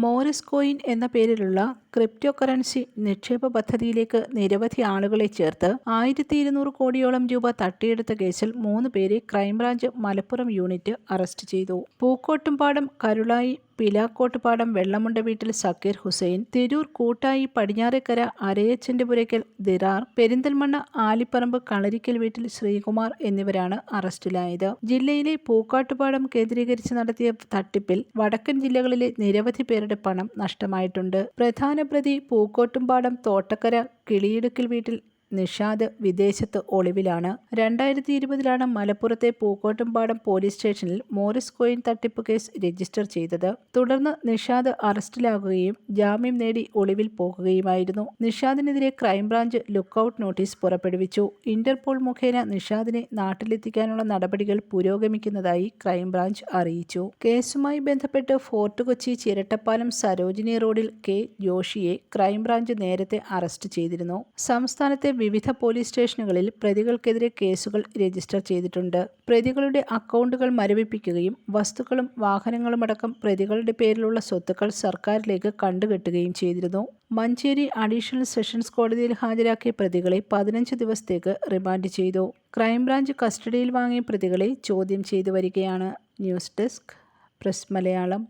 Morris coin എന്ന പേരിലുള്ള crypto currency നിക്ഷേപ പദ്ധതിയിലേക്ക് നിരവധി ആളുകളെ ചേർത്ത് ആയിരത്തി ഇരുന്നൂറ് കോടിയോളം രൂപ തട്ടിയെടുത്ത കേസിൽ മൂന്ന് പേരെ ക്രൈംബ്രാഞ്ച് മലപ്പുറം യൂണിറ്റ് അറസ്റ്റ് ചെയ്തു. പൂക്കോട്ടുംപാടം കരുളായി പിലാക്കോട്ടുപാടം വെള്ളമുണ്ട വീട്ടിൽ സക്കീർ ഹുസൈൻ തിരൂർ കൂട്ടായി പടിഞ്ഞാറേക്കര അരയച്ചന്റെ പുരയ്ക്കൽ ദിറാർ പെരിന്തൽമണ്ണ ആലിപ്പറമ്പ് കളരിക്കൽ വീട്ടിൽ ശ്രീകുമാർ എന്നിവരാണ് അറസ്റ്റിലായത്. ജില്ലയിലെ പൂക്കാട്ടുപാടം കേന്ദ്രീകരിച്ച് നടത്തിയ തട്ടിപ്പിൽ വടക്കൻ ജില്ലകളിലെ നിരവധി പേരുടെ പണം നഷ്ടമായിട്ടുണ്ട്. പ്രധാന പ്രതി പൂക്കോട്ടുംപാടം തോട്ടക്കര കിളിയിടുക്കിൽ വീട്ടിൽ നിഷാദ് വിദേശത്ത് ഒളിവിലാണ്. രണ്ടായിരത്തി ഇരുപതിലാണ് മലപ്പുറത്തെ പൂക്കോട്ടുംപാടം പോലീസ് സ്റ്റേഷനിൽ മോറിസ് കോയിൻ തട്ടിപ്പ് കേസ് രജിസ്റ്റർ ചെയ്തത്. തുടർന്ന് നിഷാദ് അറസ്റ്റിലാകുകയും ജാമ്യം നേടി ഒളിവിൽ പോകുകയുമായിരുന്നു. നിഷാദിനെതിരെ ക്രൈംബ്രാഞ്ച് ലുക്കൌട്ട് നോട്ടീസ് പുറപ്പെടുവിച്ചു. ഇന്റർപോൾ മുഖേന നിഷാദിനെ നാട്ടിലെത്തിക്കാനുള്ള നടപടികൾ പുരോഗമിക്കുന്നതായി ക്രൈംബ്രാഞ്ച് അറിയിച്ചു. കേസുമായി ബന്ധപ്പെട്ട് ഫോർട്ട് കൊച്ചി ചിരട്ടപ്പാലം സരോജിനി റോഡിൽ കെ ജോഷിയെ ക്രൈംബ്രാഞ്ച് നേരത്തെ അറസ്റ്റ് ചെയ്തിരുന്നു. സംസ്ഥാനത്തെ വിവിധ പോലീസ് സ്റ്റേഷനുകളിൽ പ്രതികൾക്കെതിരെ കേസുകൾ രജിസ്റ്റർ ചെയ്തിട്ടുണ്ട്. പ്രതികളുടെ അക്കൗണ്ടുകൾ മരവിപ്പിക്കുകയും വസ്തുക്കളും വാഹനങ്ങളുമടക്കം പ്രതികളുടെ പേരിലുള്ള സ്വത്തുക്കൾ സർക്കാരിലേക്ക് കണ്ടുകെട്ടുകയും ചെയ്തിരുന്നു. മഞ്ചേരി അഡീഷണൽ സെഷൻസ് കോടതിയിൽ ഹാജരാക്കിയ പ്രതികളെ പതിനഞ്ച് ദിവസത്തേക്ക് റിമാൻഡ് ചെയ്തു. ക്രൈംബ്രാഞ്ച് കസ്റ്റഡിയിൽ വാങ്ങിയ പ്രതികളെ ചോദ്യം ചെയ്തു വരികയാണ്. News desk press Malayalam.